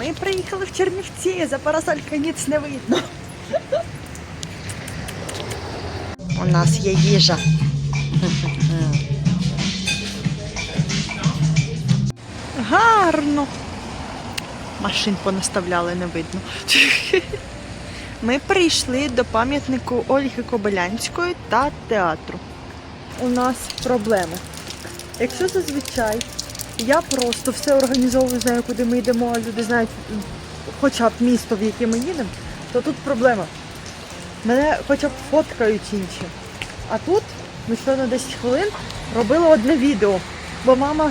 Ми приїхали в Чернівці, за парасолька ніц не видно. У нас є їжа. Гарно. Машин понаставляли, не видно. Ми прийшли до пам'ятнику Ольги Кобилянської та театру. У нас проблеми. Якщо зазвичай я просто все організовую, знаю, куди ми йдемо, а люди знають хоча б місто, в яке ми їдемо, то тут проблема. Мене хоча б фоткають інші. А тут ми щойно 10 хвилин робили одне відео. Бо мама,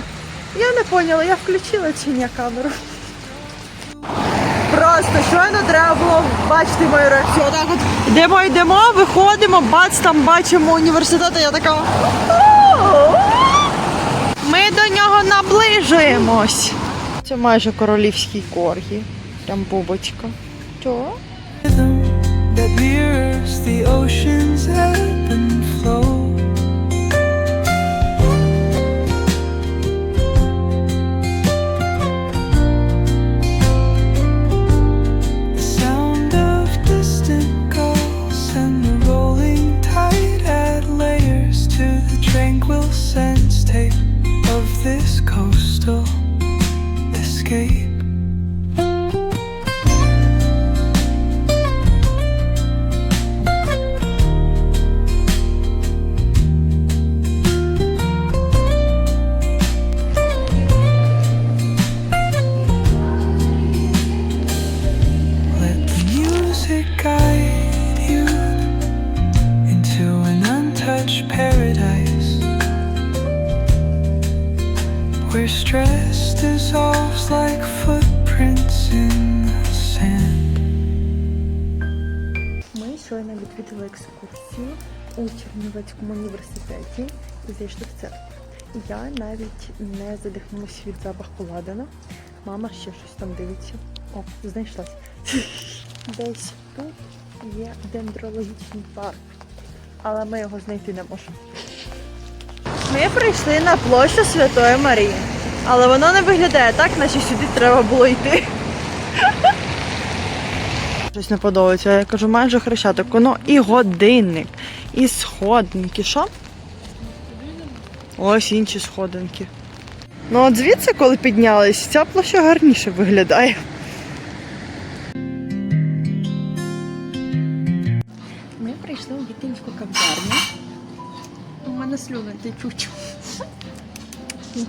я не поняла, я включила чи ні камеру. Просто щойно треба було бачити мою реакцію. Отак от йдемо, йдемо, виходимо, бац, там бачимо університет, і я така. Ми до нього наближуємось. Це майже королівський коргі. Прям бубочка. Чо? that mirrors the ocean's ebb and flow. Where stress dissolves like footprints in the sand. Ми щойно відвідали екскурсію у Чернівецькому університеті і зайшли в церкву. Я навіть не задихнулася від запаху ладана. Мама ще щось там дивиться. О, знайшлась. Десь тут є дендрологічний парк, але ми його знайти не можемо. Ми прийшли на площу Святої Марії, але воно не виглядає так, наче сюди треба було йти. Щось не подобається. Я кажу, майже хрещатик. Воно і годинник, і сходинки. Що? Ось інші сходинки. Ну от звідси, коли піднялись, ця площа гарніше виглядає. Ми прийшли у дитинську кав'ярню. У мене слюни течуть.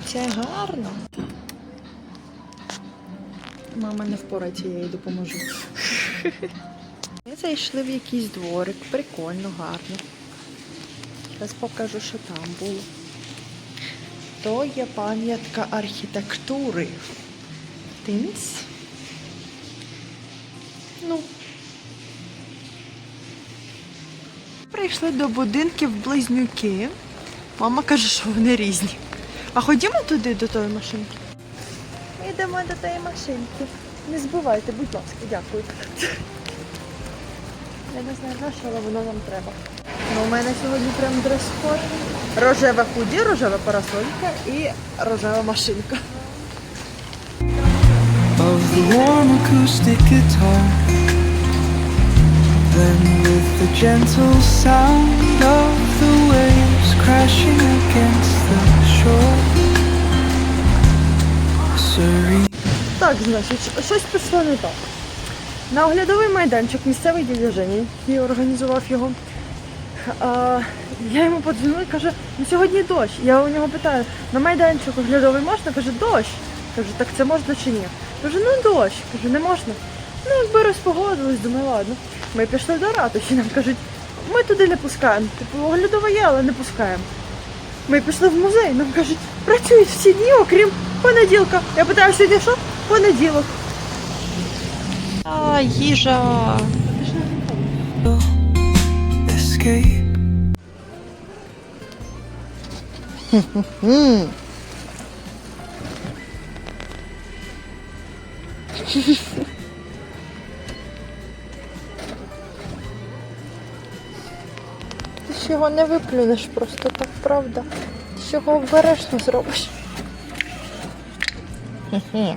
Це гарно. Мама не впорається, я їй допоможу. Ми зайшли в якийсь дворик, прикольно, гарно. Зараз покажу, що там було. То є пам'ятка архітектури. Тинс. Ну. Прийшли до будинків близнюки. Мама каже, що вони різні. А ходімо туди до тої машинки. Йдемо до тієї машинки. Не збивайте, будь ласка, дякую. Я не знаю, що, але воно нам треба. Ну, у мене сьогодні прям дрес-код. Рожева худі, рожева парасолька і рожева машинка. of the warm acoustic guitar. Gentle sound of the waves crashing against the shore, serene. Так, значить, щось пішло не так. На оглядовий майданчик місцевий дядя Жені, який організував його. А, я йому подзвонила і каже, ну сьогодні дощ. Я у нього питаю, на майданчик оглядовий можна? Каже, дощ. Кажу, так це можна чи ні? Кажу, ну дощ. Кажу, не можна. Ну, якби розпогодились, думаю, ладно. Ми пішли до ратуші, нам кажуть, ми туди не пускаємо. Типу, оглядова є, але не пускаємо. Ми пішли в музей, нам кажуть, працюють всі дні, окрім понеділка. Я питаю, сьогодні що? Понеділок. А, їжа. Escape. ж його не виплюнеш просто так, правда? Ти ж його обережно зробиш. Хе-хе.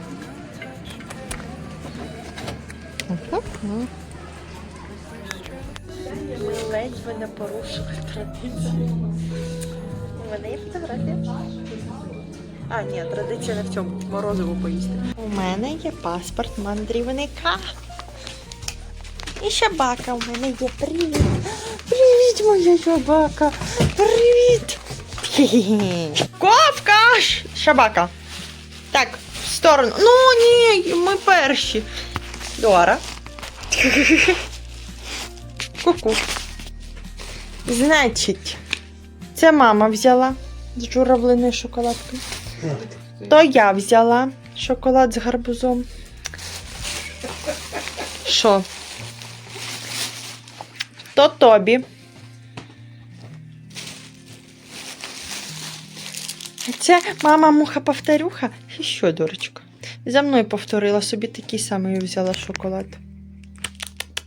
Ми ледь не порушили традицію. У мене є фотографія. А, ні, традиція не в цьому. Морозиво поїсти. У мене є паспорт мандрівника. І собака у мене є. Привіт. Привіт, моя собака. Привіт. Ковка! Ш- Собака. Так, в сторону. Ну ні, ми перші. Дора. Ку-ку. Значить, це мама взяла з журавлиною шоколадкою. То я взяла шоколад з гарбузом. Що? То тобі. Це мама муха повторюха. І що, дурочка? За мною повторила собі такий самий взяла шоколад.